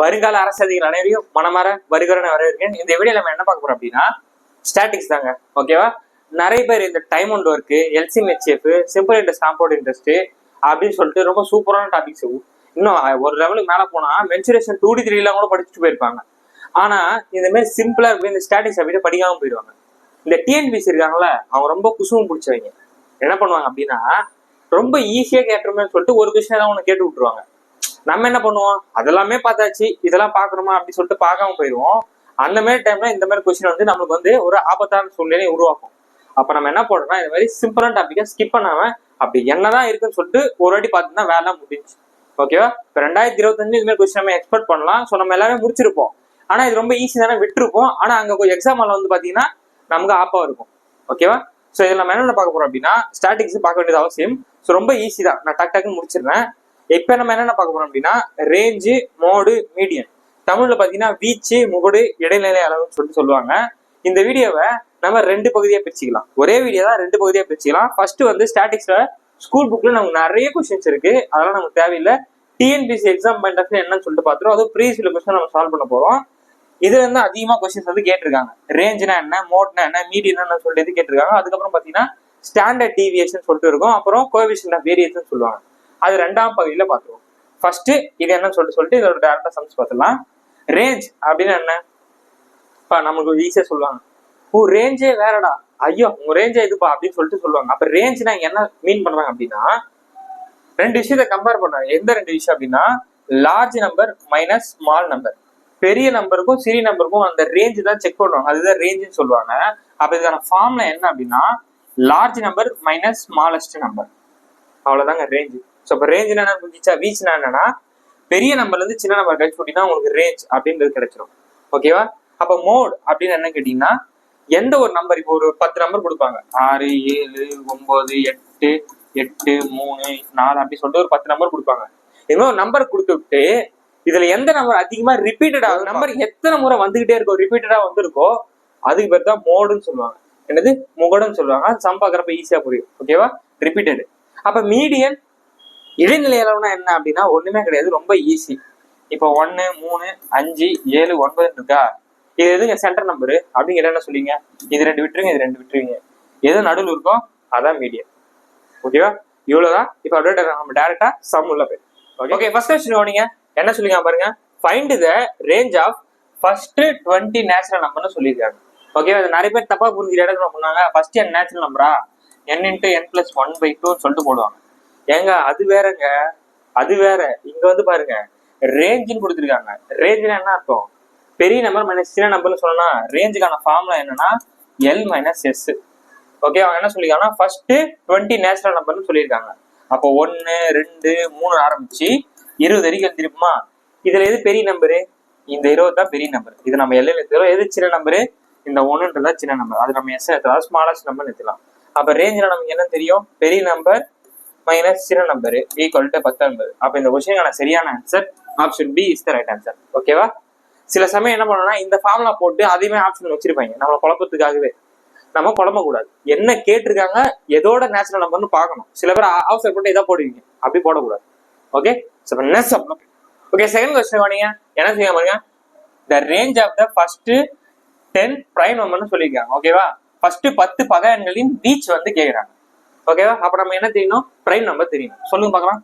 வருங்கால அரசியல் அனைவரையும் மனமாற வருகிறன வரவேற்கிறேன். இந்த வீடியோ நம்ம என்ன பார்க்க போறோம் அப்படின்னா ஸ்டாட்டிக்ஸ் தாங்க. ஓகேவா நிறைய பேர் இந்த time one work LC HCF simple interest compound interest அப்படின்னு சொல்லிட்டு ரொம்ப சூப்பரான டாபிக்ஸ் இன்னும் ஒரு லெவலுக்கு மேலே போனால் மென்சுரேஷன் டூ டி த்ரீலாம் கூட படிச்சுட்டு போயிருப்பாங்க. ஆனா இந்த மாதிரி சிம்பிளாக இருக்கு இந்த ஸ்டாட்டிக்ஸ் அப்படியே படிக்காம போயிடுவாங்க இந்த டிஎன்பிசி இருக்காங்களே அவங்க ரொம்ப குசுமம் பிடிச்சவங்க. என்ன பண்ணுவாங்க அப்படின்னா ரொம்ப ஈஸியாக கேட்டுருமேன்னு சொல்லிட்டு ஒரு கொஸ்டின் தான் ஒன்று கேட்டு விட்டுருவாங்க. நம்ம என்ன பண்ணுவோம்? அதெல்லாமே பார்த்தாச்சு. இதெல்லாம் பார்க்கணுமா? அப்படின்னு சொல்லிட்டு பார்க்காம போயிடுவோம். அந்த மாதிரி டைம்ல இந்த மாதிரி கொஸ்டின் வந்து நம்மளுக்கு வந்து ஒரு ஆபத்தான சூழ்நிலையை உருவாக்கும். அப்ப நம்ம என்ன பண்றோம்னா இந்த மாதிரி சிம்பிளான டாபிக்கை ஸ்கிப் பண்ணாம அப்படி என்னதான் இருக்குன்னு சொல்லிட்டு ஒரு வாட்டி பார்த்தோம்னா வேலை முடிஞ்சு ஓகேவா இப்போ ரெண்டாயிரத்தி இருபத்தஞ்சு இந்த மாதிரி கொஸ்டின் நம்ம எக்ஸ்பெக்ட் பண்ணலாம். ஸோ நம்ம எல்லாமே முடிச்சிருப்போம். ஆனா இது ரொம்ப ஈஸி தானே விட்டுருப்போம். ஆனா அங்க கொஞ்சம் எக்ஸாம் வந்து பாத்தீங்கன்னா நமக்கு ஆப்பா இருக்கும். ஓகேவா ஸோ இதில் நம்ம என்னென்ன பார்க்க போறோம் அப்படின்னா ஸ்டாட்டிக்ஸ் பார்க்க வேண்டியது அவசியம். ஸோ ரொம்ப ஈஸி தான். நான் டக் டக்குன்னு முடிச்சிடுறேன். இப்போ நம்ம என்னென்ன பார்க்க போறோம் அப்படின்னா ரேஞ்சு மோடு மீடியன் தமிழ்ல பார்த்தீங்கன்னா வீச்சு முகடு இடைநிலை அளவுன்னு சொல்லிட்டு சொல்லுவாங்க. இந்த வீடியோவை நம்ம ரெண்டு பகுதியாக பிரிச்சுக்கலாம். ஒரே வீடியோ தான் ரெண்டு பகுதியாக பிரிச்சுக்கலாம். ஃபர்ஸ்ட் வந்து ஸ்டாட்டிக்ஸ்ல ஸ்கூல் புக்ல நமக்கு நிறைய கொஸ்டின்ஸ் இருக்கு. அதெல்லாம் நமக்கு தேவையில்லை. டிஎன்பிசி எக்ஸாம் பாயிண்ட் ஆஃப் என்னன்னு சொல்லிட்டு பார்த்துரும் அதுவும் ப்ரீ சிலபஸ் நம்ம சால்வ் பண்ண போறோம். இது வந்து அதிகமா கொஸ்டின்ஸ் வந்து கேட்டிருக்காங்க. ரேஞ்ச்னா என்ன மோட்னா என்ன மீடியம்னா என்ன சொல்லிட்டு கேட்டிருக்காங்க. அதுக்கப்புறம் பாத்தீங்கன்னா ஸ்டாண்டர்ட் டிவியேஷன் சொல்லிட்டு இருக்கும். அப்புறம் கோவிஷன் ஆஃப் வேரியேஷன் சொல்லுவாங்க. அது ரெண்டாம் பகுதியில் பார்த்துருவோம். ஃபர்ஸ்ட் இது என்னன்னு சொல்லிட்டு சொல்லிட்டு இதோட டேரக்டா சம்ஸ் பார்த்துலாம் ரேஞ்ச் அப்படின்னு என்ன? இப்போ நமக்கு ஈஸியா சொல்லுவாங்க. ஓ ரேஞ்சே வேறடா. ஐயோ உங்க ரேஞ்சே இதுப்பா அப்படின்னு சொல்லிட்டு சொல்லுவாங்க. அப்ப ரேஞ்ச்னா என்ன மீன் பண்றாங்க அப்படின்னா ரெண்டு விஷயத்த கம்பேர் பண்றாங்க. எந்த ரெண்டு விஷயம் அப்படின்னா large number minus small number பெரிய நம்பருக்கும் சிறிய நம்பருக்கும் அந்த ரேஞ்ச் தான் செக் பண்ணுவாங்க. அதுதான் ரேஞ்சுன்னு சொல்லுவாங்க. அப்ப இதுக்கான ஃபார்ம்ல என்ன அப்படின்னா large number minus smallest number அவ்வளவுதாங்க ரேஞ்சு ஸோ இப்போ ரேஞ்ச் என்ன புரிஞ்சிச்சா வீச்னா என்னன்னா பெரிய நம்பர்ல இருந்து சின்ன நம்பர் கழிச்சு போட்டீங்கன்னா உங்களுக்கு ரேஞ்ச் அப்படின்றது கிடைச்சிரும். ஓகேவா அப்ப மோட் அப்படின்னு என்ன கேட்டீங்கன்னா எந்த ஒரு நம்பர் இப்போ ஒரு பத்து நம்பர் கொடுப்பாங்க. ஆறு ஏழு ஒன்பது எட்டு எட்டு மூணு நாலு அப்படி சொல்லிட்டு ஒரு பத்து நம்பர் கொடுப்பாங்க. இது மாதிரி ஒரு நம்பர் கொடுத்து விட்டு இதுல எந்த நம்பர் அதிகமா ரிப்பீட்டட் ஆகும் நம்பர் எத்தனை முறை வந்துகிட்டே இருக்கோ ரிப்பீட்டடா வந்திருக்கோ அதுக்கு பேர் தான் மோடுன்னு சொல்லுவாங்க. என்னது? முகடுன்னு சொல்லுவாங்க. அது சம் ஈஸியா புரியும். ஓகேவா ரிப்பீட்டட் அப்ப மீடியன் இடைநிலை அளவுனா என்ன அப்படின்னா ஒண்ணுமே கிடையாது ரொம்ப ஈஸி இப்போ ஒன்னு மூணு அஞ்சு ஏழு ஒன்பது இருக்கா? இது எதுங்க? சென்டர் நம்பரு அப்படிங்கிற என்ன சொல்லிங்க இது ரெண்டு விட்டுருங்க இது ரெண்டு விட்டுருவீங்க எது நடுவில் இருக்கோ அதான் மீடியம் ஓகேவா இவ்வளவுதான். இப்போ அப்படியே நம்ம டேரக்டா சம் உள்ள போய் ஓகே ஃபர்ஸ்ட் கொஸ்டின் ஓனிங்க என்ன சொல்லிங்க பாருங்க? Find the range of first twenty natural நம்பர்னு சொல்லியிருக்காங்க. ஓகேவா அது நிறைய பேர் தப்பா புரிஞ்சுக்கிற இடத்துல பண்ணாங்க ஃபர்ஸ்ட் என் நேச்சுரல் நம்பரா n into n plus one by டூன்னு சொல்லிட்டு போடுவாங்க. ஏங்க அது வேறங்க. அது வேற. இங்க வந்து பாருங்க. ரேஞ்சுன்னு கொடுத்துருக்காங்க. ரேஞ்சுனா என்ன அர்த்தம்? பெரிய நம்பர் மைனஸ் சின்ன நம்பர்னு சொல்லணும்னா ரேஞ்சுக்கான ஃபார்முலா என்னன்னா எல் மைனஸ் எஸ் ஓகே அவங்க என்ன சொல்லியிருக்காங்கன்னா ஃபர்ஸ்ட் டுவெண்ட்டி நேச்சுரல் நம்பர்னு சொல்லியிருக்காங்க. அப்போ ஒன்னு ரெண்டு மூணு ஆரம்பிச்சு இருபது வரைக்கும் எழுதிருக்குமா இதுல எது பெரிய நம்பரு இந்த இருபது தான் பெரிய நம்பர் இது நம்ம எல்லையில எடுத்துக்கிறோம் எது சின்ன நம்பரு இந்த ஒன்றுன்றதா சின்ன நம்பர் அது நம்ம எஸ் எடுத்துக்கலாம் ஸ்மாலஸ்ட் நம்பர் எடுத்துக்கலாம் அப்ப ரேஞ்சில் நமக்கு என்ன தெரியும்? பெரிய நம்பர் மைனஸ் சிறு நம்பர் ஈக்குவல் டு பத்தொன்பது. அப்போ இந்த கொஸ்டினுக்கான சரியான answer option B is the right answer ஓகேவா சில சமயம் என்ன பண்ணணும்னா இந்த ஃபார்முலா போட்டு அதையுமே ஆப்ஷன் வச்சிருப்பாங்க. நம்மளை குழப்பத்துக்காகவே நம்ம குழம்ப கூடாது என்ன கேட்டிருக்காங்க எதோட நேச்சுரல் நம்பர்னு பார்க்கணும். சில பேர் அவசர போட்டு எதா போடுவீங்க. அப்படி போடக்கூடாது. Okay next okay second question வாங்க என்ன செய்ய பாருங்க the range of the first ten prime நம்பர்னு சொல்லியிருக்காங்க. ஓகேவா ஃபர்ஸ்ட் பத்து பக எண்களின் ரீச் வந்து கேட்குறாங்க ஓகேவா அப்போ நம்ம என்ன தெரியணும்? பிரைம் நம்பர் தெரியணும். சொல்லுங்க பார்க்கலாம்.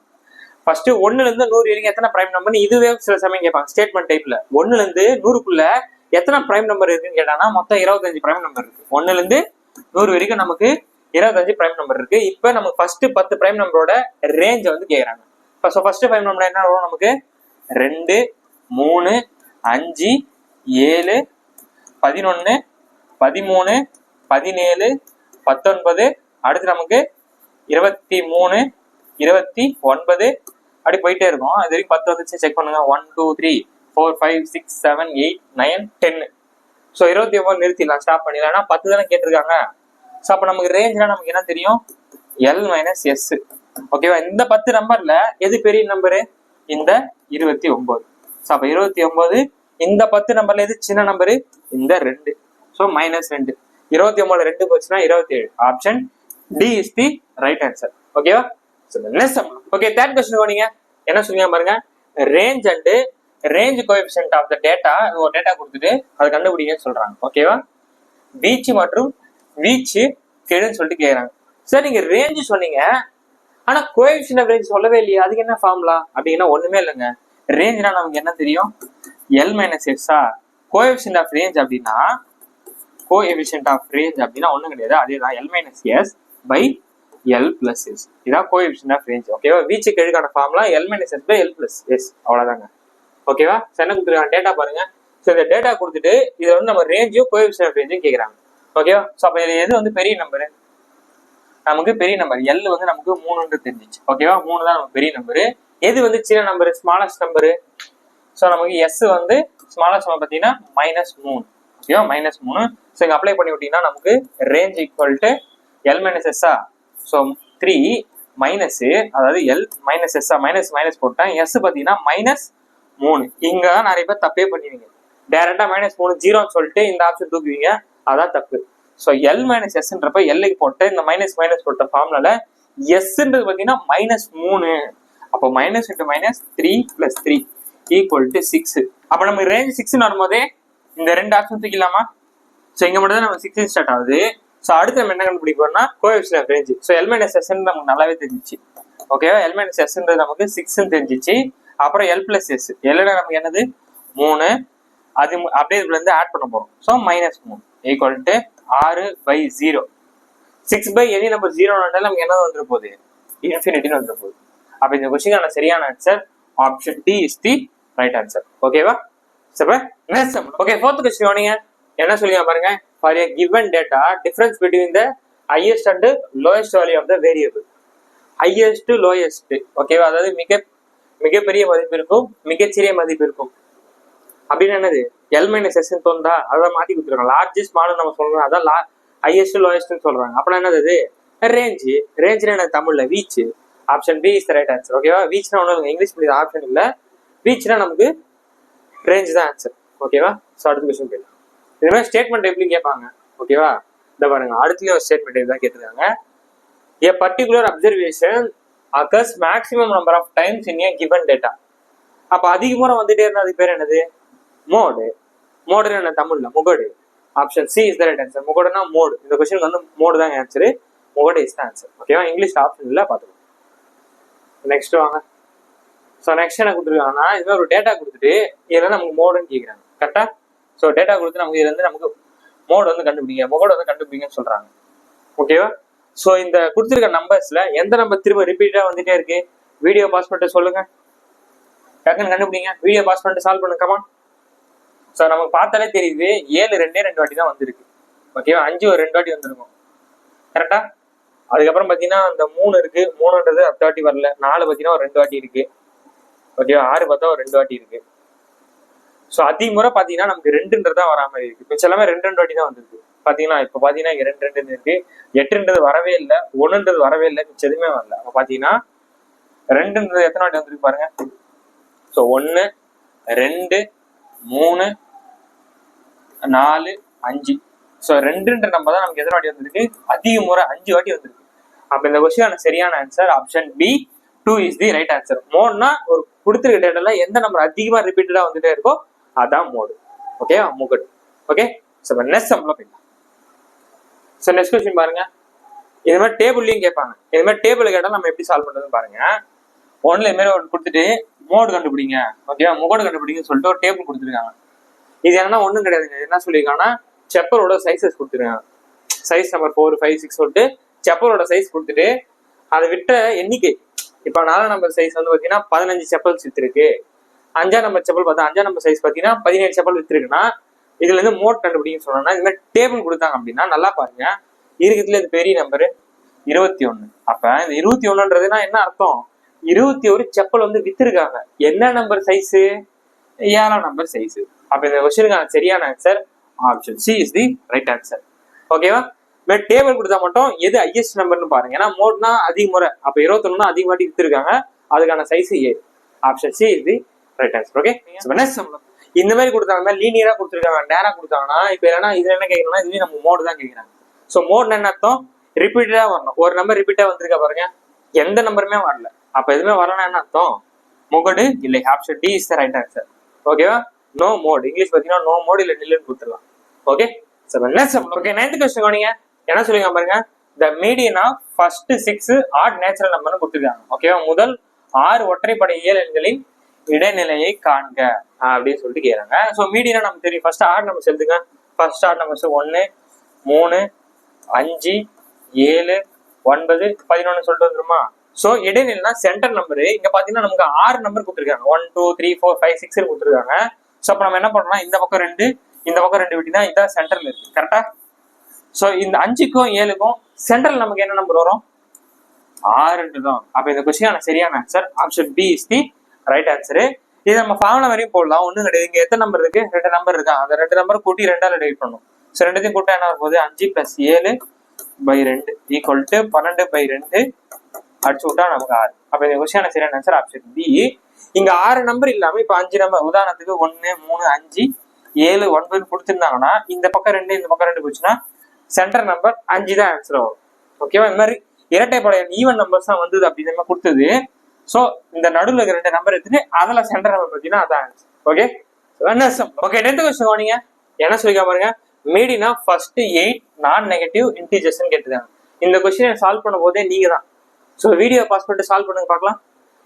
ஃபர்ஸ்ட் ஒன்னுல இருந்து நூறு வரைக்கும் எத்தனை பிரைம் நம்பர் இதுவே சில சமயம் கேட்பாங்க. ஸ்டேட்மெண்ட் டைப்ல ஒன்னுல இருந்து நூறுக்குள்ள எத்தனை பிரைம் நம்பர் இருக்குன்னு கேட்டாங்கன்னா மொத்தம் இருபத்தஞ்சு பிரைம் நம்பர் இருக்கு. ஒன்னுல இருந்து நூறு வரைக்கும் நமக்கு இருபத்தஞ்சு பிரைம் நம்பர் இருக்கு. இப்போ நமக்கு ஃபர்ஸ்ட் பத்து பிரைம் நம்பரோட ரேஞ்சை வந்து கேட்குறாங்க ஸோ ஃபர்ஸ்ட் பிரைம் நம்பர் என்ன வரும் நமக்கு? ரெண்டு மூணு அஞ்சு ஏழு பதினொன்று பதிமூணு பதினேழு பத்தொன்பது. அடுத்து நமக்கு இருபத்தி மூணு இருபத்தி ஒன்பது அப்படி போயிட்டே இருக்கும். அது வரைக்கும் பத்து வந்துச்சு செக் பண்ணுங்க. One two three four five six seven eight nine டென்னு ஸோ இருபத்தி ஒன்பது நிறுத்திடலாம். ஸ்டாப் பண்ணிடலாம். ஏன்னா பத்து தானே கேட்டிருக்காங்க. ஸோ அப்போ நமக்கு ரேஞ்சில் நமக்கு என்ன தெரியும்? எல் மைனஸ் எஸ் ஓகேவா இந்த பத்து நம்பர்ல எது பெரிய நம்பரு இந்த இருபத்தி ஒன்பது. ஸோ அப்போ இருபத்தி ஒன்பது இந்த பத்து நம்பர்ல எது சின்ன நம்பரு இந்த ரெண்டு. ஸோ மைனஸ் ரெண்டு. இருபத்தி ஒன்பது ரெண்டு போச்சுன்னா இருபத்தி ஏழு. Option D is the right answer ஓகேவா நெக்ஸ்ட் ஓகே தேர்ட் கொஸ்டின் போனீங்க என்ன சொல்லுங்க பாருங்க? Range and range coefficient of the data ஒரு டேட்டா கொடுத்துட்டு அதை கண்டுபிடிங்கன்னு சொல்றாங்க. ஓகேவா வீச்சு மற்றும் வீச்சு கெடுன்னு சொல்லிட்டு கேட்குறாங்க சார் நீங்க ரேஞ்சு சொன்னீங்க. ஆனா கோஎஃபிஷியன்ட் ஆஃப் ரேஞ்ச் சொல்லவே இல்லையா. அதுக்கு என்ன ஃபார்முலா அப்படின்னா ஒண்ணுமே இல்லைங்க. ரேஞ்ச்னா நமக்கு என்ன தெரியும்? எல் மைனஸ் எக்ஸா கோஎஃபிஷியன்ட் ஆஃப் ரேஞ்ச் அப்படின்னா கோஎஃபிஷியன்ட் ஆஃப் ரேஞ்ச் அப்படின்னா ஒன்றும் கிடையாது. அதே தான் L minus S by L plus S இதான் கோஎஃபிஷியன்ட் ஆஃப் ரேஞ்ச் ஓகேவா வீச்சு கெழுக்கான ஃபார்ம்லாம் L minus S by L plus S அவ்வளோதாங்க ஓகேவா சென்னை கொடுத்துருக்காங்க? டேட்டா பாருங்க. ஸோ இந்த டேட்டா கொடுத்துட்டு இதை வந்து நம்ம ரேஞ்சையும் கோஎஃபிஷியன் ஆஃப் ரேஞ்சும் கேட்குறாங்க ஓகேவா ஸோ அப்போ இது எது வந்து பெரிய நம்பரு நமக்கு பெரிய நம்பர் எல் வந்து நமக்கு மூணுன்றது தெரிஞ்சிச்சு. ஓகேவா மூணு தான் நமக்கு பெரிய நம்பரு எது வந்து சின்ன நம்பரு ஸ்மாலஸ்ட் நம்பரு ஸோ நமக்கு எஸ் வந்து ஸ்மாலஸ்ட் நம்பர் பார்த்தீங்கன்னா மைனஸ் மூணு. ஓகேவா மைனஸ் மூணு. ஸோ இங்கே அப்ளை பண்ணி விட்டீங்கன்னா நமக்கு range equal to L minus எஸ்ஸா so three minus அதாவது எல் மைனஸ் எஸ்ஸா மைனஸ் மைனஸ் போட்டேன் எஸ் பார்த்தீங்கன்னா மைனஸ் மூணு. இங்கே தான் நிறைய பேர் தப்பே பண்ணுவீங்க டேரெக்டாக மைனஸ் மூணு ஜீரோன்னு சொல்லிட்டு இந்த ஆப்ஷன் தூக்குவீங்க. அதான் தப்பு. ஸோ எல் மைனஸ் எஸ்ன்றப்ப எல்லுக்கு போட்டு இந்த மைனஸ் மைனஸ் போட்ட ஃபார்ம்லால எஸ்ன்றது பார்த்தீங்கன்னா மைனஸ் மூணு. அப்போ minus into minus three plus three equal to six அப்போ நமக்கு ரேஞ்ச் சிக்ஸ்ன்னு வரும்போதே இந்த ரெண்டு ஆப்ஷன் தூக்கிடலாமா? ஸோ இங்கே மட்டும் தான் நம்ம சிக்ஸ் ஸ்டார்ட் ஆகுது. ஸோ அடுத்து நம்ம என்ன கண்டுபிடிக்கணும்னா coefficient of range so L minus S நமக்கு நல்லாவே தெரிஞ்சிச்சு. ஓகேவா எல்மைனஸ் எஸ்ன்றது நமக்கு சிக்ஸ்ன்னு தெரிஞ்சிச்சு. அப்புறம் எல் பிளஸ் எஸ் எல்ல நமக்கு என்னது? மூணு. அது அப்படியே இதுலேருந்து ஆட் பண்ண போகிறோம் ஸோ மைனஸ் மூணு. ஈக்குவல் டு ஆறு by zero six by any number zero நமக்கு என்ன வந்துட போகுது? இன்ஃபினிட்டின்னு வந்துட போகுது. அப்போ இந்த கொஸ்டினுக்கான சரியான answer option D is the right answer ஓகேவா சரி நெக்ஸ்ட் ஓகே ஃபோர்த் கொஸ்டின் வாங்க என்ன சொல்லுங்க பாருங்க? For a given data between the the and lowest lowest value of the variable to lowest ஓகேவா அதாவது மிக மிகப்பெரிய மதிப்பு இருக்கும் மிகச்சிறிய மதிப்பு இருக்கும். அப்படின்னு என்னது? எல் மைனஸ் எஸ் தோந்தா அதை மாத்தி கொடுத்துருக்காங்க லார்ஜஸ்ட் மாடல் நம்ம சொல்றோம் அதான் லா ஹையஸ்ட் லோயஸ்ட்னு சொல்றாங்க. அப்புறம் என்னது ரேஞ்சு ரேஞ்சில் என்ன தமிழ்ல வீச்சு. Option B is the right answer ஓகேவா வீச்னா ஒன்றும் இங்கிலீஷ் மீடியம் ஆப்ஷன் இல்லை. வீச்னா நமக்கு ரேஞ்ச் தான் ஆன்சர் ஓகேவா ஸோ அடுத்த கொஸ்டின் போயிடலாம் இது மாதிரி ஸ்டேட்மெண்ட் எப்படி கேட்பாங்க. ஓகேவா இந்த பாருங்க அடுத்துலயும் ஒரு ஸ்டேட்மெண்ட் தான் கேட்டிருக்காங்க. A particular observation occurs maximum number of times in a given data அப்போ அதிக முறை வந்துட்டே இருந்தால் அதுக்கு பேர் என்னது? மோடு மோடு என்ன? தமிழ்ல. முகடு. Option C is the right answer முகடுனா mode இந்த கொஸ்டினுக்கு வந்து மோடு தான் ஆன்சர் முகடு இஸ் த ஆன்சர் ஓகேவா இங்கிலீஷ் ஆப்ஷன் இல்லை பார்த்துக்கோங்க நெக்ஸ்ட் வாங்க. ஸோ நெக்ஸ்ட் என்ன கொடுத்துருக்காங்கன்னா இது மாதிரி ஒரு டேட்டா கொடுத்துட்டு இதெல்லாம் நமக்கு மோடுன்னு கேட்குறாங்க கரெக்டாக ஸோ டேட்டா கொடுத்து நமக்கு இதுல இருந்து நமக்கு மோடு வந்து கண்டுபிடிங்க முகடு வந்து கண்டுபிடிங்கன்னு சொல்றாங்க. ஓகேவா ஸோ இந்த கொடுத்துருக்க நம்பர்ஸ்ல எந்த நம்பர் திரும்ப ரிப்பீட்டா வந்துட்டே இருக்கு? வீடியோ பாஸ் பண்ணிட்டு சொல்லுங்க. டக்குன்னு கண்டுபிடிங்க. வீடியோ பாஸ் பண்ணிட்டு சால்வ் பண்ணுங்க. கமான் ஸோ நமக்கு பார்த்தாலே தெரியுது ஏழு ரெண்டே ரெண்டு வாட்டி தான் வந்திருக்கு. ஓகேவா அஞ்சு ஒரு ரெண்டு வாட்டி வந்திருக்கும். கரெக்டா அதுக்கப்புறம் பார்த்தீங்கன்னா அந்த மூணு இருக்கு. மூணுன்றது அடுத்த வாட்டி வரல. நாலு பார்த்தீங்கன்னா ஒரு ரெண்டு வாட்டி இருக்கு. ஓகேவா ஆறு பார்த்தா ஒரு ரெண்டு வாட்டி இருக்கு. ஸோ அதிக முறை பார்த்தீங்கன்னா நமக்கு ரெண்டுன்றது தான் வரா மாதிரி இருக்கு மிச்சம் எல்லாமே ரெண்டு ரெண்டு வாட்டி தான் வந்திருக்கு. பார்த்தீங்கன்னா இப்போ பார்த்தீங்கன்னா இங்கே ரெண்டு ரெண்டுன்னு இருக்கு. எட்டுன்றது வரவே இல்லை. ஒன்றுன்றது வரவே இல்லை. மிச்சம் எதுவுமே வரல. அப்போ பார்த்தீங்கன்னா ரெண்டுன்றது எத்தனை வாட்டி வந்திருக்கு பாருங்க. ஸோ ஒன்று ரெண்டு மூணு நாலு அஞ்சு. ஸோ ரெண்டுன்ற நம்ம தான் நமக்கு எத்தனை வாட்டி வந்திருக்கு? அதிக முறை அஞ்சு வாட்டி வந்திருக்கு. அப்போ இந்த கொஸ்டின் சரியான answer option B two is the right answer மோன்னா ஒரு கொடுத்துருக்க டேட்டால எந்த நம்பர் அதிகமாக ரிப்பீட்டடாக வந்துட்டே இருக்கோ அதான் மோடு. ஓகே முகட். ஓகே ஸோ நெக்ஸ்ட் சம்பளம் போயிடலாம். ஸோ நெக்ஸ்ட் கொஸ்டின் பாருங்க. இது மாதிரி டேபிள்லையும் கேட்பாங்க. இது மாதிரி டேபிள் கேட்டால் நம்ம எப்படி சால்வ் பண்ணுறதுன்னு பாருங்க. ஒன்ல இதுமாரி ஒன்று கொடுத்துட்டு மோடு கண்டுபிடிங்க. ஓகேவா முகடு கண்டுபிடிங்கன்னு சொல்லிட்டு ஒரு டேபிள் கொடுத்துருக்காங்க. இது என்னன்னா ஒன்றும் கிடையாதுங்க. என்ன சொல்லியிருக்காங்கன்னா செப்பலோட சைஸஸ் கொடுத்துருக்காங்க. Size number four five six சொல்லிட்டு செப்பலோட சைஸ் கொடுத்துட்டு அதை விட்ட எண்ணிக்கை. இப்போ நாலாம் நம்பர் சைஸ் வந்து பார்த்தீங்கன்னா பதினஞ்சு செப்பல்ஸ் வித்துருக்கு. அஞ்சாம் நம்பர் செப்பல் பார்த்தா அஞ்சாம் நம்பர் சைஸ் பார்த்தீங்கன்னா பதினேழு செப்பல் வித்துருக்குன்னா இதுல இருந்து மோட் கண்டுபிடிங்கன்னு சொன்னோம்னா இந்த மாதிரி டேபிள் கொடுத்தாங்க அப்படின்னா நல்லா பாருங்க. இருக்கிறதுல இது பெரிய நம்பர் இருபத்தி ஒன்று அப்ப இந்த இருபத்தி ஒன்றுன்றதுனா என்ன அர்த்தம்? இருபத்தி ஒரு செப்பல் வந்து வித்துருக்காங்க. என்ன நம்பர் சைஸ் ஏழாம் நம்பர் சைஸ் அப்ப இந்த கொஸ்டினுக்கான சரியான answer option C is the right answer ஓகேவா பட் டேபிள் கொடுத்தா மட்டும் எது ஹையஸ்ட் நம்பர்னு பாருங்க. ஏன்னா மோட்னா அதிக முறை. அப்ப இருபத்தொன்னு அதிக வாட்டி அதுக்கான size A. Option C is the right answer okay இந்த மாதிரி கொடுத்தாங்க லீனியரா கொடுத்துருக்காங்க நேரா கொடுத்தாங்கன்னா இப்ப என்னன்னா இதுல என்ன கேட்கறாங்கன்னா இதுவே நம்ம மோடு தான் கேட்கறாங்க ஸோ மோட் என்ன அர்த்தம்? ரிப்பீட்டடா வரணும். ஒரு நம்பர் ரிப்பீட்டா வந்திருக்கா பாருங்க. எந்த நம்பருமே வரல. அப்ப எதுவுமே வரலன்னா என்ன அர்த்தம்? முகடு இல்லை. Option D is the right answer ஓகேவா நோ மோட் இங்கிலீஷ் பார்த்தீங்கன்னா நோ மோட் இல்லை நில்லுன்னு கொடுத்துடலாம். Okay next okay ninth question கவனிங்க. என்ன சொல்லுங்க பாருங்க? The median of first six odd natural நம்பர்னு கொடுத்துருக்காங்க. ஓகேவா முதல் ஆறு ஒற்றைப்படை இயல் எண்களின் இடைநிலையை காண்க அப்படின்னு சொல்லிட்டு கேட்குறாங்க ஸோ மீடியனா நமக்கு தெரியும். ஃபர்ஸ்ட் ஆட் நம்பர்ஸ் எழுதுங்க ஃபர்ஸ்ட் ஆட் நம்பர்ஸ் ஒன்று மூணு அஞ்சு ஏழு ஒன்பது பதினொன்று சொல்லிட்டு வந்துருமா? ஸோ இடைநிலைனா சென்டர் நம்பர் இங்க பாத்தீங்கன்னா நமக்கு ஆறு நம்பர் கொடுத்துருக்காங்க. One two three four five six கொடுத்துருக்காங்க. ஸோ அப்போ நம்ம என்ன பண்ணோம்னா இந்த பக்கம் ரெண்டு இந்த பக்கம் ரெண்டு விட்டினா இதான் சென்டர்ல இருக்கு. கரெக்டா ஸோ இந்த அஞ்சுக்கும் ஏழுக்கும் சென்ட்ரல் நமக்கு என்ன நம்பர் வரும்? ஆறுன்றது தான் அப்போ இந்த கொஸ்டின் சரியான answer option B is the right answer இது நம்ம ஃபார்முலா வரையும் போடலாம். ஒன்றும் கிடையாது. இங்கே எத்தனை நம்பர் இருக்கு? ரெண்டு நம்பர் இருக்கா? அந்த ரெண்டு நம்பர் கூட்டி ரெண்டால டிவைட் பண்ணும். ஸோ ரெண்டுத்தையும் கூட்டா என்ன வரும்போது அஞ்சு பிளஸ் ஏழு பை ரெண்டு ஈக்குவல் டு பன்னெண்டு பை ரெண்டு. அடிச்சு விட்டா நமக்கு ஆறு. அப்போ இந்த கொஸ்டின் சரியான ஆன்சர் ஆப்ஷன் பி இங்க ஆறு நம்பர் இல்லாம இப்போ அஞ்சு நம்பர் உதாரணத்துக்கு ஒன்று மூணு அஞ்சு ஏழு ஒன்பது கொடுத்துருந்தாங்கன்னா இந்த பக்கம் ரெண்டு இந்த பக்கம் ரெண்டு போச்சுன்னா சென்டர் நம்பர் அஞ்சு தான் ஆன்சர் வரும் ஓகேவா இந்த மாதிரி இரட்டைப்படை ஈவன் நம்பர்ஸ் தான் வந்தது அப்படின்னு மாதிரி கொடுத்தது. ஸோ இந்த நடுவில் இருக்கிற ரெண்டு நம்பர் எடுத்துட்டு அதில் சென்டர் நம்பர் பார்த்தீங்கன்னா அதான் okay okay okay tenth question வாங்க என்ன சொல்லிக்க பாருங்க? மீடினா first eight non negative integers கேட்டுருக்காங்க. இந்த கொஸ்டினை சால்வ் பண்ணும் போதே நீங்க தான் ஸோ வீடியோ பாஸ் பண்ணிட்டு சால்வ் பண்ணுங்க பார்க்கலாம்.